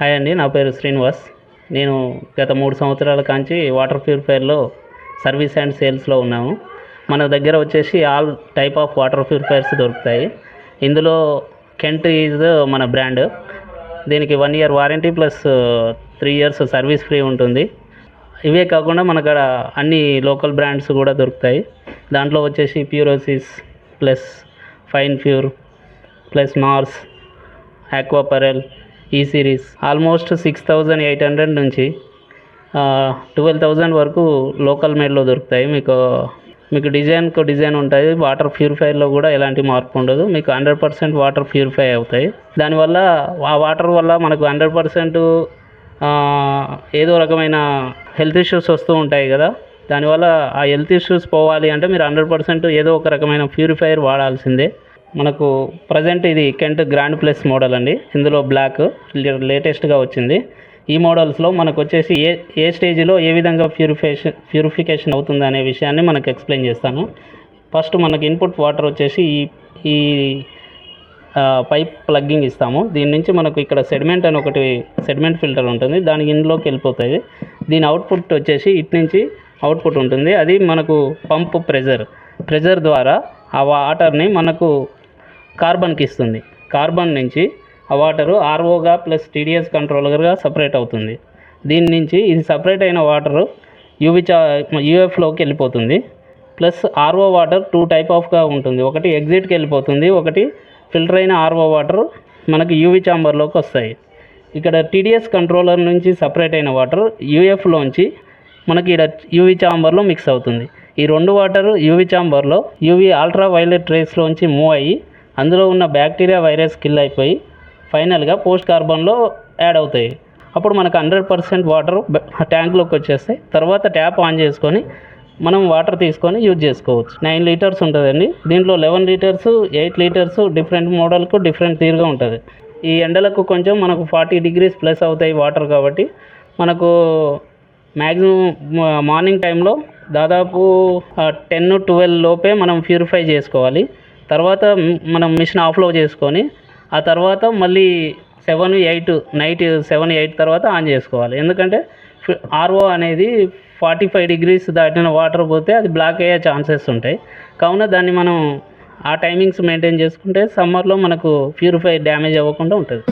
Hi అండి నా పేరు శ్రీనివాస్. నేను గత మూడు సంవత్సరాల కాంచి వాటర్ ప్యూరిఫైయర్లో సర్వీస్ అండ్ సేల్స్లో ఉన్నాము. మన దగ్గర వచ్చేసి all type of water purifiers దొరుకుతాయి. ఇందులో కెంట్ ఈజ్ మన బ్రాండ్. దీనికి one year warranty plus three years service free ఉంటుంది. ఇవే కాకుండా మనకడ అన్ని లోకల్ బ్రాండ్స్ కూడా దొరుకుతాయి. దాంట్లో వచ్చేసి ప్యూరోసిస్ ప్లస్ ఫైన్ ప్యూర్ ప్లస్ నార్స్ ఆక్వాపరెల్ ఈ series almost six thousand eight hundred నుంచి ట్వెల్వ్ థౌజండ్ వరకు లోకల్ మేడ్లో దొరుకుతాయి. మీకు మీకు డిజైన్కు డిజైన్ ఉంటుంది వాటర్ ప్యూరిఫైర్లో కూడా ఎలాంటి మార్పు ఉండదు. మీకు హండ్రెడ్ పర్సెంట్ వాటర్ ప్యూరిఫై అవుతాయి. దానివల్ల ఆ వాటర్ వల్ల మనకు హండ్రెడ్ పర్సెంట్ ఏదో రకమైన హెల్త్ ఇష్యూస్ వస్తూ ఉంటాయి కదా. దానివల్ల ఆ హెల్త్ ఇష్యూస్ పోవాలి అంటే మీరు హండ్రెడ్ పర్సెంట్ ఏదో ఒక రకమైన ప్యూరిఫైయర్ వాడాల్సిందే. మనకు ప్రజెంట్ ఇది కెంట్ గ్రాండ్ ప్లస్ మోడల్ అండి. ఇందులో బ్లాక్ లేటెస్ట్గా వచ్చింది. ఈ మోడల్స్లో మనకు వచ్చేసి ఏ ఏ స్టేజ్లో ఏ విధంగా ప్యూరిఫికేషన్ ప్యూరిఫికేషన్ అవుతుంది అనే విషయాన్ని మనకు ఎక్స్ప్లెయిన్ చేస్తాను. ఫస్ట్ మనకి ఇన్పుట్ వాటర్ వచ్చేసి ఈ ఈ పైప్ ప్లగ్గింగ్ ఇస్తాము. దీని నుంచి మనకు ఇక్కడ సెడిమెంట్ అని ఒకటి సెడిమెంట్ ఫిల్టర్ ఉంటుంది. దానికి ఇందులోకి వెళ్ళిపోతుంది దీని అవుట్పుట్ వచ్చేసి ఇటు నుంచి అవుట్పుట్ ఉంటుంది. అది మనకు పంప్ ప్రెజర్ ప్రెజర్ ద్వారా ఆ వాటర్ని మనకు కార్బన్కి ఇస్తుంది. కార్బన్ నుంచి ఆ వాటరు ఆర్ఓగా ప్లస్ టీడీఎస్ కంట్రోలర్గా సపరేట్ అవుతుంది. దీని నుంచి ఇది సపరేట్ అయిన వాటరు యూవి చా యూఎఫ్లోకి వెళ్ళిపోతుంది. Plus RO water two type ఆఫ్గా ఉంటుంది. ఒకటి ఎగ్జిట్కి వెళ్ళిపోతుంది ఒకటి ఫిల్టర్ అయిన ఆర్ఓ వాటర్ మనకి యూవి చాంబర్లోకి వస్తాయి. ఇక్కడ టీడీఎస్ కంట్రోలర్ నుంచి సపరేట్ అయిన వాటర్ యూఎఫ్లోంచి మనకి ఇక్కడ యూవి చాంబర్లో మిక్స్ అవుతుంది. ఈ రెండు వాటర్ యూవి చాంబర్లో యూవి అల్ట్రా వైలెట్ రేస్లోంచి మూవ్ అయ్యి అందులో ఉన్న బ్యాక్టీరియా వైరస్ కిల్ అయిపోయి ఫైనల్గా పోస్ట్ కార్బన్లో యాడ్ అవుతాయి. అప్పుడు మనకు హండ్రెడ్ పర్సెంట్ వాటర్ ట్యాంక్లోకి వచ్చేస్తాయి. తర్వాత ట్యాప్ ఆన్ చేసుకొని మనం వాటర్ తీసుకొని యూజ్ చేసుకోవచ్చు. నైన్ లీటర్స్ ఉంటుందండి. దీంట్లో eleven litres eight litres different మోడల్కు different తీరుగా ఉంటుంది. ఈ ఎండలకు కొంచెం మనకు ఫార్టీ డిగ్రీస్ ప్లస్ అవుతాయి వాటర్ కాబట్టి మనకు మ్యాక్సిమం మార్నింగ్ టైంలో దాదాపు టెన్ ట్వెల్వ్ లోపే మనం ప్యూరిఫై చేసుకోవాలి. తర్వాత మనం మిషన్ ఆఫ్లో చేసుకొని ఆ తర్వాత మళ్ళీ seven eight night seven eight తర్వాత ఆన్ చేసుకోవాలి. ఎందుకంటే ఆర్ఓ అనేది ఫార్టీ ఫైవ్ డిగ్రీస్ దాటిన వాటర్ పోతే అది బ్లాక్ అయ్యే ఛాన్సెస్ ఉంటాయి. కావున దాన్ని మనం ఆ టైమింగ్స్ మెయింటైన్ చేసుకుంటే సమ్మర్లో మనకు ప్యూరిఫై డ్యామేజ్ అవ్వకుండా ఉంటుంది.